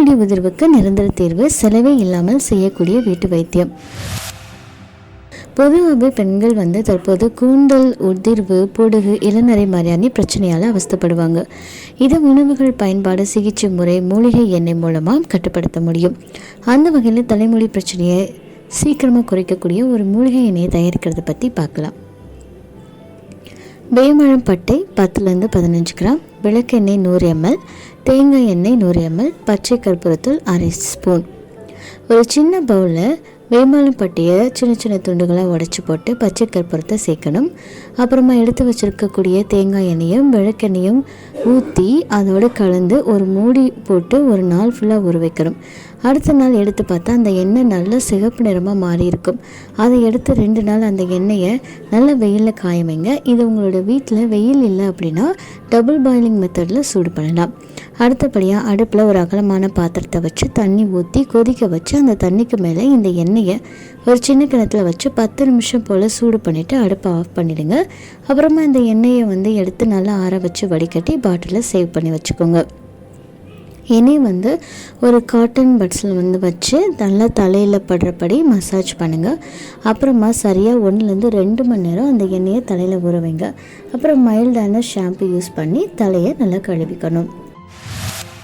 தலைமுடி உதிர்வுக்கு நிரந்தர தீர்வு செலவே இல்லாமல் செய்யக்கூடிய வீட்டு வைத்தியம். பொதுவாகவே பெண்கள் வந்து தற்போது கூந்தல் உதிர்வு பொடுகு இளநரை மாதிரியான பிரச்சனையால் அவஸ்தப்படுவாங்க. இதை உணவுகள் பயன்பாடு சிகிச்சை முறை மூலிகை எண்ணெய் மூலமாக கட்டுப்படுத்த முடியும். அந்த வகையில் தலைமொழி பிரச்சனையை சீக்கிரமாக குறைக்கக்கூடிய ஒரு மூலிகை எண்ணெயை தயாரிக்கிறத பற்றி பார்க்கலாம். வேமழம் பட்டை பத்துலேருந்து பதினஞ்சு கிராம் விளக்கெண்ணெய் நூறு எம்எல் தேங்காய் எண்ணெய் நூறு எம்எல் பச்சை கற்பூரத்தூள் அரை ஸ்பூன். ஒரு சின்ன பவுலில் வேமாளம் பட்டியை சின்ன சின்ன துண்டுகளாக உடச்சி போட்டு பச்சை கற்பூரத்தை சேர்க்கணும். அப்புறமா எடுத்து வச்சுருக்கக்கூடிய தேங்காய் எண்ணெயும் விளக்கெண்ணையும் ஊற்றி அதோடு கலந்து ஒரு மூடி போட்டு ஒரு நாள் ஃபுல்லாக ஊற வைக்கணும். அடுத்த நாள் எடுத்து பார்த்தா அந்த எண்ணெய் நல்ல சிகப்பு நிறமாக மாறி இருக்கும். அதை எடுத்து ரெண்டு நாள் அந்த எண்ணெயை நல்லா வெயிலில் காய வைங்க. இது உங்களோட வீட்டில் வெயில் இல்லை அப்படின்னா டபுள் பாயிலிங் மெத்தடில் சூடு பண்ணலாம். அடுத்தபடியாக அடுப்பில் ஒரு அகலமான பாத்திரத்தை வச்சு தண்ணி ஊற்றி கொதிக்க வச்சு அந்த தண்ணிக்கு மேலே இந்த எண்ணெயை ஒரு சின்ன கிணத்துல வச்சு பத்து நிமிஷம் போல் சூடு பண்ணிவிட்டு அடுப்பை ஆஃப் பண்ணிவிடுங்க அப்புறமா இந்த எண்ணெயை வந்து எடுத்து நல்லா ஆற வச்சு வடிகட்டி பாட்டிலில் சேவ் பண்ணி வச்சுக்கோங்க. இனி வந்து ஒரு காட்டன் பட்ஸில் வந்து வச்சு நல்லா தலையில் படுறபடி மசாஜ் பண்ணுங்கள் அப்புறமா சரியாக ஒன்றுலேருந்து ரெண்டு மணி நேரம் அந்த எண்ணெயை தலையில் ஊற வைங்க. அப்புறம் மைல்டான ஷாம்பு யூஸ் பண்ணி தலையை நல்லா கழுவிக்கணும்.